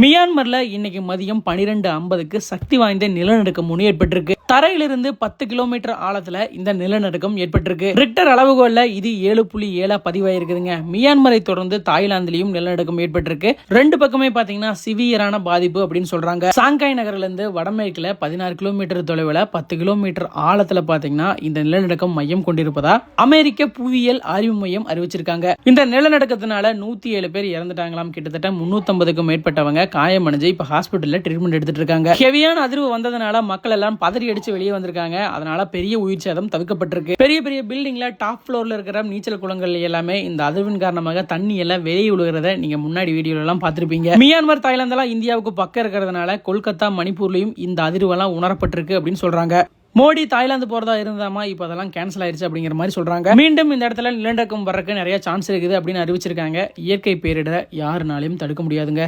மியான்மர்ல இன்னைக்கு மதியம் பனிரெண்டு ஐம்பதுக்கு சக்தி வாய்ந்த நிலநடுக்கம் ஒன்று ஏற்பட்டிருக்கு. தரையிலிருந்து பத்து கிலோமீட்டர் ஆழத்துல இந்த நிலநடுக்கம் ஏற்பட்டிருக்கு. ரிக்டர் அளவுகோல்ல இது ஏழு புள்ளி ஏழா பதிவாயிருக்குதுங்க. மியான்மரை தொடர்ந்து தாய்லாந்துலயும் நிலநடுக்கம் ஏற்பட்டிருக்கு. ரெண்டு பக்கமே பாத்தீங்கன்னா சிவியரான பாதிப்பு அப்படின்னு சொல்றாங்க. சாங்காய் நகர்ல இருந்து வடமேற்குல பதினாறு கிலோமீட்டர் தொலைவில் பத்து கிலோமீட்டர் ஆழத்துல பாத்தீங்கன்னா இந்த நிலநடுக்கம் மையம் கொண்டிருப்பதா அமெரிக்க புவியியல் ஆய்வு மையம் அறிவிச்சிருக்காங்க. இந்த நிலநடுக்கத்தினால நூத்தி ஏழு பேர் இறந்துட்டாங்களாம். கிட்டத்தட்ட முன்னூத்தம்பதுக்கும் மேற்பட்டவங்க காயமடைஞ்சு இப்ப ஹாஸ்பிட்டல்ல ட்ரீட்மெண்ட் எடுத்துட்டு இருக்காங்க. ஹெவியான அதிர்வு வந்ததுனால மக்கள் எல்லாம் பதறி அடிச்சு வெளியே வந்திருக்காங்க. அதனால பெரிய உயிர் சேதம் தவிர்க்கப்பட்டிருக்கு. பெரிய பெரிய பில்டிங்ல டாப் ஃப்ளோர்ல இருக்கிற நீச்சல் குளங்கள் எல்லாமே இந்த அதிர்வின் காரணமாக தண்ணி எல்லாம் வெளியே விழுகிறத நீங்க முன்னாடி வீடியோல எல்லாம் பார்த்திருப்பீங்க. மியான்மர் தாய்லாந்து எல்லாம் இந்தியாவுக்கு பக்கம் இருக்கிறதுனால கொல்கத்தா மணிப்பூர்லயும் இந்த அதிர்வெல்லாம் உணரப்பட்டிருக்கு அப்படின்னு சொல்றாங்க. மோடி தாய்லாந்து போறதா இருந்தாமா? இப்போ அதெல்லாம் கேன்சல் ஆயிடுச்சு அப்படிங்கிற மாதிரி சொல்றாங்க. மீண்டும் இந்த இடத்துல நிலநடுக்கம் வர்றதுக்கு நிறைய சான்ஸ் இருக்குது அப்படின்னு அறிவிச்சிருக்காங்க. இயற்கை பேரிடரை யாருனாலையும் தடுக்க முடியாதுங்க.